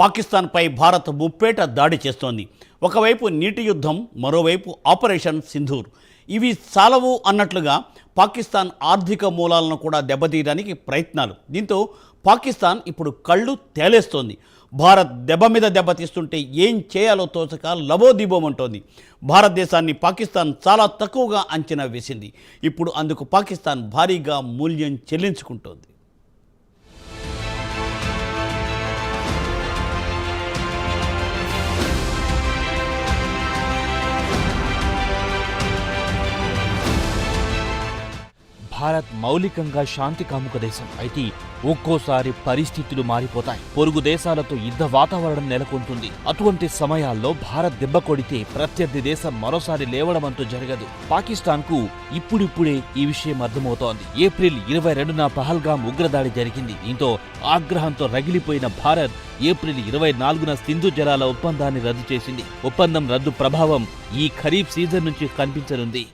పాకిస్తాన్పై భారత్ ముప్పేట దాడి చేస్తోంది. ఒకవైపు నీటి యుద్ధం మరోవైపు ఆపరేషన్ సింధూర్. ఇవి చాలవు అన్నట్లుగా పాకిస్తాన్ ఆర్థిక మూలాలను కూడా దెబ్బతీయడానికి ప్రయత్నాలు. దీంతో పాకిస్తాన్ ఇప్పుడు కళ్ళు తేలేస్తోంది. భారత్ దెబ్బ మీద దెబ్బతీస్తుంటే ఏం చేయాలో తోచక లబోదిబోమంటోంది. భారతదేశాన్ని పాకిస్తాన్ చాలా తక్కువగా అంచనా వేసింది. ఇప్పుడు అందుకు పాకిస్తాన్ భారీగా మూల్యం చెల్లించుకుంటోంది. భారత్ మౌలికంగా శాంతి కాముక దేశం. అయితే ఒక్కోసారి పరిస్థితులు మారిపోతాయి. పొరుగు దేశాలతో యుద్ధ వాతావరణం నెలకొంటుంది. అటువంటి సమయాల్లో భారత్ దెబ్బ కొడితే ప్రత్యర్థి దేశం మరోసారి లేవడం అంటూ జరగదు. పాకిస్తాన్కు ఇప్పుడిప్పుడే ఈ విషయం అర్థమవుతోంది. ఏప్రిల్ ఇరవై రెండున పహల్గామ్ ఉగ్రదాడి జరిగింది. దీంతో ఆగ్రహంతో రగిలిపోయిన భారత్ ఏప్రిల్ ఇరవై నాలుగున సింధు జలాల ఒప్పందాన్ని రద్దు చేసింది. ఒప్పందం రద్దు ప్రభావం ఈ ఖరీఫ్ సీజన్ నుంచి కనిపించనుంది.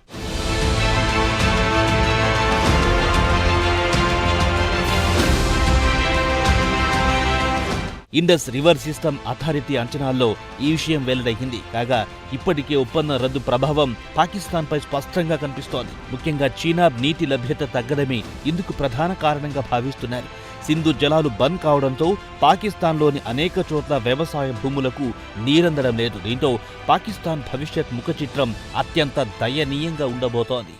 ఇండస్ రివర్ సిస్టమ్ అథారిటీ అంచనాల్లో ఈ విషయం వెల్లడైంది. కాగా ఇప్పటికే ఒప్పందం రద్దు ప్రభావం పాకిస్తాన్పై స్పష్టంగా కనిపిస్తోంది. ముఖ్యంగా చీనా నీటి లభ్యత తగ్గడమే ఇందుకు ప్రధాన కారణంగా భావిస్తున్నారు. సింధు జలాలు బంద్ కావడంతో పాకిస్తాన్లోని అనేక చోట్ల వ్యవసాయ భూములకు నీరందడం లేదు. దీంతో పాకిస్తాన్ భవిష్యత్ ముఖ చిత్రం అత్యంత దయనీయంగా ఉండబోతోంది.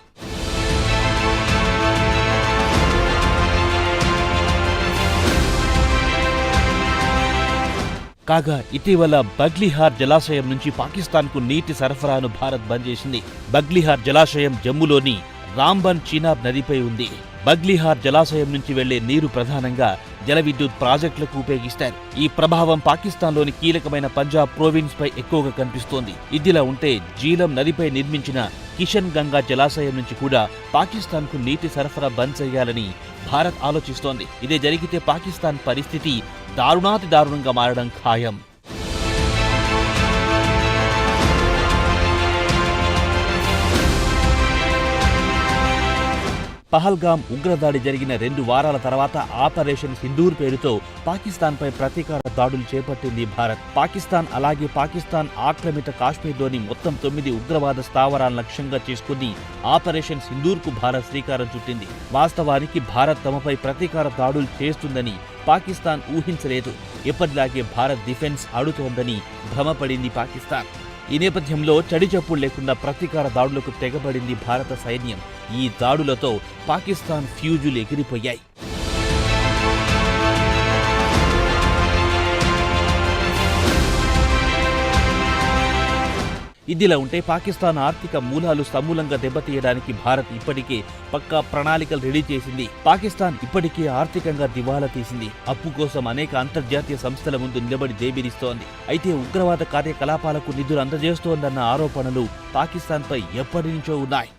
కాగా ఇటీవల బగ్లిహార్ జలాశయం నుంచి పాకిస్తాన్కు నీటి సరఫరాను భారత్ బంద్ చేసింది. బగ్లిహార్ జలాశయం జమ్ములోని రాంబన్ చీనాబ్ నదిపై ఉంది. బగ్లిహార్ జలాశయం నుంచి వెళ్ళే నీరు ప్రధానంగా జల విద్యుత్ ప్రాజెక్టులకు ఉపయోగిస్తారు. ఈ ప్రభావం పాకిస్తాన్లోని కీలకమైన పంజాబ్ ప్రోవిన్స్ పై ఎక్కువగా కనిపిస్తోంది. ఇదిలా ఉంటే జీలం నదిపై నిర్మించిన కిషన్ గంగా జలాశయం నుంచి కూడా పాకిస్తాన్కు నీటి సరఫరా బంద్ చేయాలని భారత్ ఆలోచిస్తోంది. ఇదే జరిగితే పాకిస్తాన్ పరిస్థితి దారుణాతి దారుణంగా మారడం ఖాయం. పహల్గామ్ ఉగ్రదాడి జరిగిన రెండు వారాల తర్వాత ఆపరేషన్ సింధూర్ పేరుతో పాకిస్తాన్పై ప్రతీకార దాడులు చేపట్టింది భారత్. పాకిస్తాన్ అలాగే పాకిస్తాన్ ఆక్రమిత కాశ్మీర్లోని మొత్తం తొమ్మిది ఉగ్రవాద స్థావరాలను లక్ష్యంగా చేసుకుని ఆపరేషన్ సింధూర్కు భారత్ శ్రీకారం చుట్టింది. వాస్తవానికి భారత్ తమపై ప్రతీకార దాడులు చేస్తుందని పాకిస్తాన్ ఊహించలేదు. ఎప్పటిలాగే భారత్ డిఫెన్స్ ఆడుతోందని భ్రమపడింది పాకిస్తాన్. ఈ నేపథ్యంలో చడిచప్పుడు లేకుండా ప్రతీకార దాడులకు తెగబడింది భారత సైన్యం. ఈ దాడులతో పాకిస్తాన్ ఫ్యూజులు ఎగిరిపోయాయి. ఇదిలా ఉంటే పాకిస్తాన్ ఆర్థిక మూలాలు సమూలంగా దెబ్బతీయడానికి భారత్ ఇప్పటికే పక్కా ప్రణాళికలు రెడీ చేసింది. పాకిస్తాన్ ఇప్పటికే ఆర్థికంగా దివాలా తీసింది. అప్పు కోసం అనేక అంతర్జాతీయ సంస్థల ముందు నిలబడి దేబిరిస్తోంది అయితే ఉగ్రవాద కార్యకలాపాలకు నిధులు అందజేస్తోందన్న ఆరోపణలు పాకిస్తాన్పై ఎప్పటి నుంచో ఉన్నాయి.